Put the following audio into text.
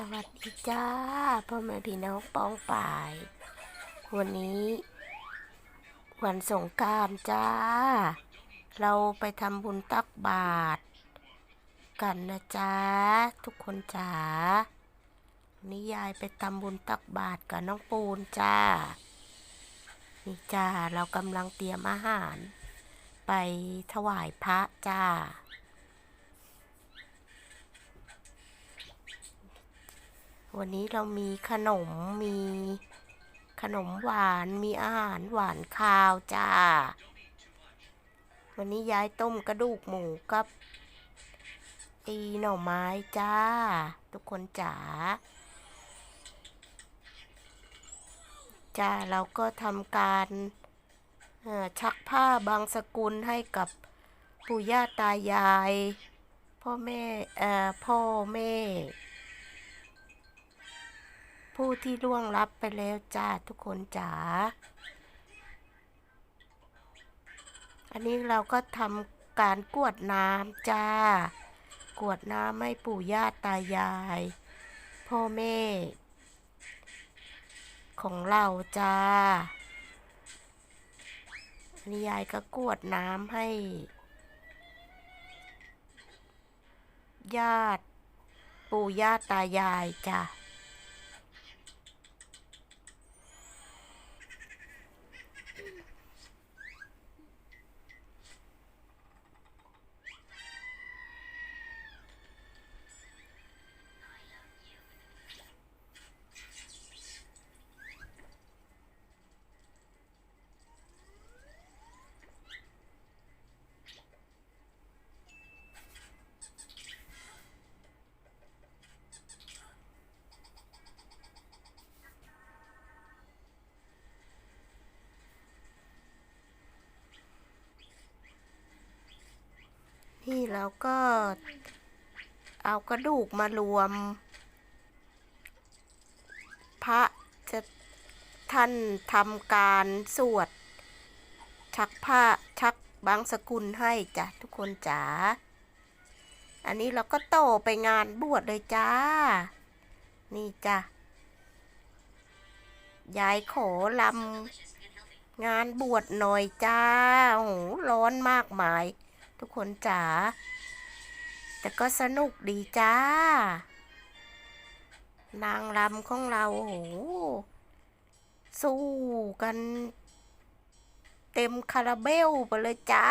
สวัสดีจ้าพ่อแม่พี่น้องป้องป่าย วันนี้ วันสงกรารจ้า เราไปทำบุญตักบาตรกันนะจ๊ะทุกคนจ๋านนี้ยายไปทำบุญตักบาตรกับน้องปูนจ้า นี่จ้าเรากำลังเตรียมอาหาร ไปถวายพระจ้า วันนี้เรามีขนมมีขนมหวานมีอาหารหวานข้าวจ้า วันนี้ยายต้มกระดูกหมูกับอีหน่อไม้จ้า ทุกคนจ๋าจ้าเราก็ทำการชักผ้าบางสกุลให้กับปู่ย่าตายาย พ่อแม่พ่อแม่ ผู้ที่ล่วงลับไปแล้วจ้าทุกคนจ๋า อันนี้เราก็ทำการกวดน้ำจ้า กวดน้ำให้ปู่ย่าตายาย พ่อแม่ ของเราจ้าอันนี้ยายก็กวดน้ำให้ ญาติ ปู่ย่าตายายจ้า นี่เราก็ เอากระดูกมารวม พระจะท่านทำการสวด ชักผ้าชักบางสกุลให้จ้ะทุกคนจ๋า อันนี้เราก็โตไปงานบวชเลยจ้า นี่จ้ะยายขอลำงานบวชหน่อยจ้าโอ้โหร้อนมากมาย ทุกคนจ๋าแต่ก็สนุกดีจ้า นางรำของเราโอ้โหสู้กัน เต็มคาราเบลไปเลยจ้า